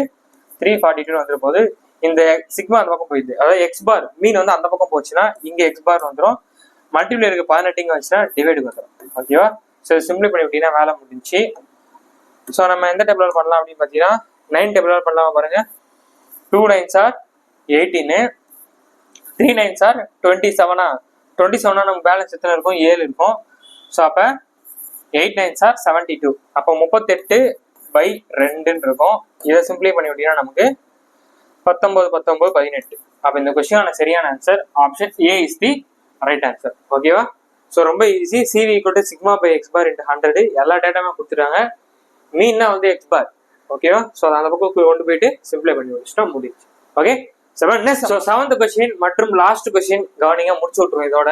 த்ரீ ஃபார்ட்டி டூ வந்துடும் போது இந்த சிக்மா அந்த பக்கம் போயிடுது. அதாவது எக்ஸ் பார் மீன் வந்து அந்த பக்கம் போச்சுன்னா இங்கே எக்ஸ் பார் வந்துடும் மல்டிப்ளை இருக்கு பதினெட்டுங்க வச்சுன்னா டிவைடுக்கு வந்துடும் ஓகேவா ஸோ சிம்பிளை பண்ணி விட்டீங்கன்னா வேலை முடிஞ்சு ஸோ நம்ம எந்த டேபிள் பண்ணலாம் அப்படின்னு பார்த்தீங்கன்னா நைன் டேபிள் பண்ணலாம் பாருங்க. Two nines are eighteen three nines are twenty Sevana twenty செவனா நமக்கு பேலன்ஸ் எத்தனை இருக்கும்? ஏழு இருக்கும். ஸோ அப்போ eight nines are seventy two அப்போ முப்பத்தெட்டு பை ரெண்டுன்னு இருக்கும் இதை சிம்பிளை பண்ணி விட்டீங்கன்னா நமக்கு பத்தொம்போது பத்தொம்போது பதினெட்டு. அப்போ இந்த கொஸ்டினான சரியான answer option A is the right answer ஓகேவா ஸோ ரொம்ப easy CV equal sigma by x bar into hundred எல்லா டேட்டாமே கொடுத்துட்டாங்க. மீன்னா வந்து எக்ஸ் பார் ஓகேவா ஸோ அந்த பக்கம் கொண்டு போயிட்டு சிம்பிளை பண்ணி வச்சுட்டா முடிஞ்சு okay seven so seventh question மற்றும் லாஸ்ட் கொஸ்டின் கவனிங்க முடிச்சு விட்ருவோம் இதோட.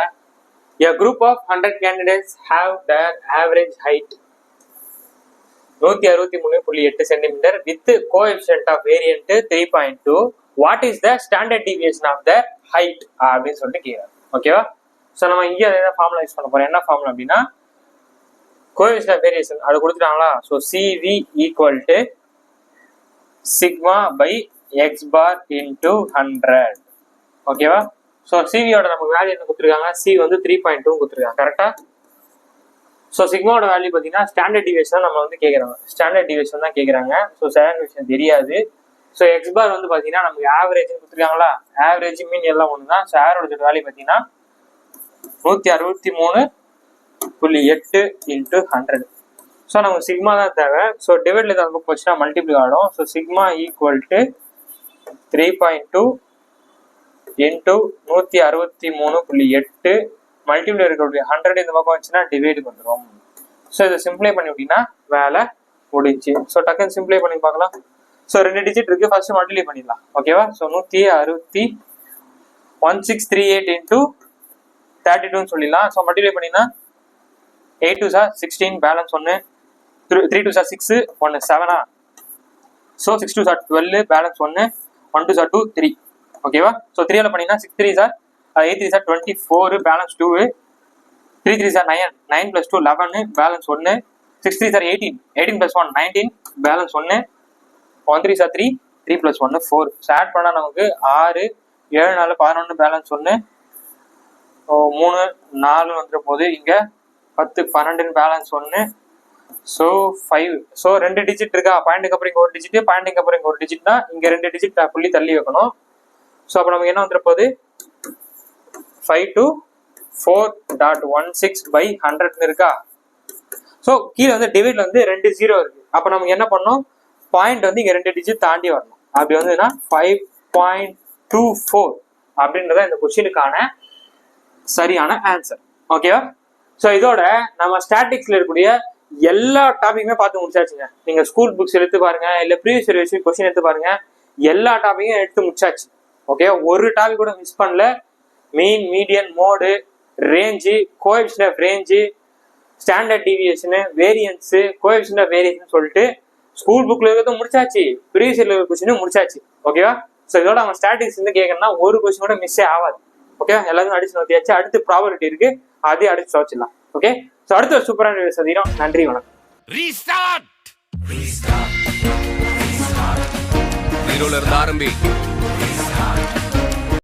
A group of 100 candidates have their average height. நூத்தி அறுபத்தி மூணு புள்ளி எட்டு centimetre with coefficient of variant three point two what is the standard deviation of the height அப்படின்னு சொல்லிட்டு கேட்குறாங்க ஓகேவா ஸோ நம்ம இங்கே என்ன ஃபார்முலா யூஸ் பண்ண போறோம்? என்ன ஃபார்முலா அப்படின்னா கோஎஃபிஷியன்ட் ஆஃப் வேரியேஷன் அது கொடுத்துட்டாங்களா? So CV equal to sigma by x bar into hundred ஓகேவா ஸோ சிவியோட நமக்கு வேல்யூ என்ன கொடுத்துருக்காங்க? சி வந்து த்ரீ பாயிண்ட் டூ கொடுத்துருக்காங்க. கரெக்டாக ஸோ சிக்மாவோட வேல்யூ பார்த்தீங்கன்னா ஸ்டாண்டர்ட் டிவியேஷன் நம்ம வந்து கேட்குறாங்க ஸ்டாண்டர்ட் டிவியேஷன் தான் கேட்குறாங்க. ஸோ ஸ்டாண்டர்ட் விஷயம் தெரியாது. ஸோ எக்ஸ் பார் வந்து பார்த்தீங்கன்னா நமக்கு ஆவரேஜ் கொடுத்துருக்காங்களா? ஆவரேஜ் மீன் எல்லாம் ஒன்று தான் ஸோ ஆவரேஜ் வேல்யூ பார்த்தீங்கன்னா நூற்றி அறுபத்தி மூணு புள்ளி எட்டு இன்ட்டு ஹண்ட்ரட் ஸோ நமக்கு சிக்மா தான் தேவை. ஸோ டிவைட்ல தான் போச்சுன்னா மல்டிப்ளை ஆடும் so sigma equal to three point two into நூற்றி அறுபத்தி மூணு புள்ளி எட்டு மல்டிபிள் இருக்கக்கூடிய ஹண்ட்ரட் இந்த பக்கம் வச்சுன்னா டிவைடு வந்துடும் ஸோ இதை சிம்பிளை பண்ணி விட்டீங்கன்னா வேலை முடிஞ்சு. ஸோ டக்குன்னு சிம்பிளை பண்ணி பார்க்கலாம். ஸோ ரெண்டு டிஜிட் இருக்குது ஃபர்ஸ்ட் மல்டிப்ளை பண்ணிடலாம். ஓகேவா ஸோ நூற்றி அறுபத்தி one six three eight into thirty டூன்னு சொல்லிடலாம். ஸோ மல்டிப்ளை பண்ணினா எயிட் டூ சார் சிக்ஸ்டீன் பேலன்ஸ் ஒன்று த்ரீ டூ சார் சிக்ஸு ஒன்று செவனா ஸோ சிக்ஸ் டூ சார் டுவெல் பேலன்ஸ் ஒன்று ஒன் டூ சார் டூ த்ரீ ஓகேவா ஸோ த்ரீல பண்ணீங்கன்னா சிக்ஸ் த்ரீ சார் eight three sir twenty four balance two three three sir nine nine plus two eleven balance ஒன்று six three sir eighteen eighteen plus one nineteen balance ஒன்று one three சார் three three plus ஒன்று four so add பண்ணால் நமக்கு ஆறு ஏழு நாலு பதினொன்று பேலன்ஸ் ஒன்று மூணு நாலு வந்துட போது இங்கே பத்து பன்னெண்டுன்னு பேலன்ஸ் ஒன்று ஸோ ஃபைவ் ஸோ ரெண்டு டிஜிட் இருக்கா? பாயிண்ட்டுக்கு அப்புறம் இங்கே ஒரு டிஜிட் பாயிண்ட்டுக்கு அப்புறம் இங்கே ஒரு டிஜிட்னா இங்கே ரெண்டு டிஜிட் புள்ளி தள்ளி வைக்கணும். ஸோ அப்போ நமக்கு என்ன வந்துட போகுது five two four dot one six by ஹண்ட்ரட்னு இருக்கா? ஸோ கீழே வந்து டிவைட்ல வந்து ரெண்டு ஜீரோ இருக்கு. அப்போ நமக்கு என்ன பண்ணணும் பாயிண்ட் வந்து இங்கே ரெண்டு டிஜிட் தாண்டி வரணும். அப்படி வந்துன்னா ஃபைவ் பாயிண்ட் டூ ஃபோர் அப்படின்றத இந்த கொஸ்டினுக்கான சரியான ஆன்சர் ஓகேவா ஸோ இதோட நம்ம ஸ்டாட்டிக்ஸ்ல இருக்கக்கூடிய எல்லா டாபிக்குமே பார்த்து முடிச்சாச்சுங்க. நீங்க ஸ்கூல் புக்ஸ் எடுத்து பாருங்க இல்லை ப்ரீவியஸ் கொஸ்டின் எடுத்து பாருங்க. எல்லா டாபிக்கும் எடுத்து முடிச்சாச்சு. ஓகே ஒரு டாபிக் கூட மிஸ் பண்ணல. Mean median mode range coefficient of range standard deviation variance coefficient of variance சொல்லிட்டு ஸ்கூல் புக்கில் இருக்கிறது முடிச்சாச்சு. ப்ரீவியஸ் இயர் கொஸ்டினும் முடிச்சாச்சு. ஓகேவா ஸோ இதோட அவங்க ஸ்டாட்டிக்ஸ் வந்து கேட்கணும்னா ஒரு கொஸ்டின் கூட மிஸ்ஸே ஆகாது ஓகே எல்லாரும் அடிச்சு நோத்தியாச்சு அடுத்து ப்ராபபிலிட்டி இருக்கு. அதையும் அடிச்சு வச்சிடலாம் ஓகே ஸோ அடுத்த ஒரு சூப்பரான வீடியோ சந்திக்கிறோம். நன்றி வணக்கம். ரீஸ்டார்ட் ஜீரோல இருந்து ஆரம்பி.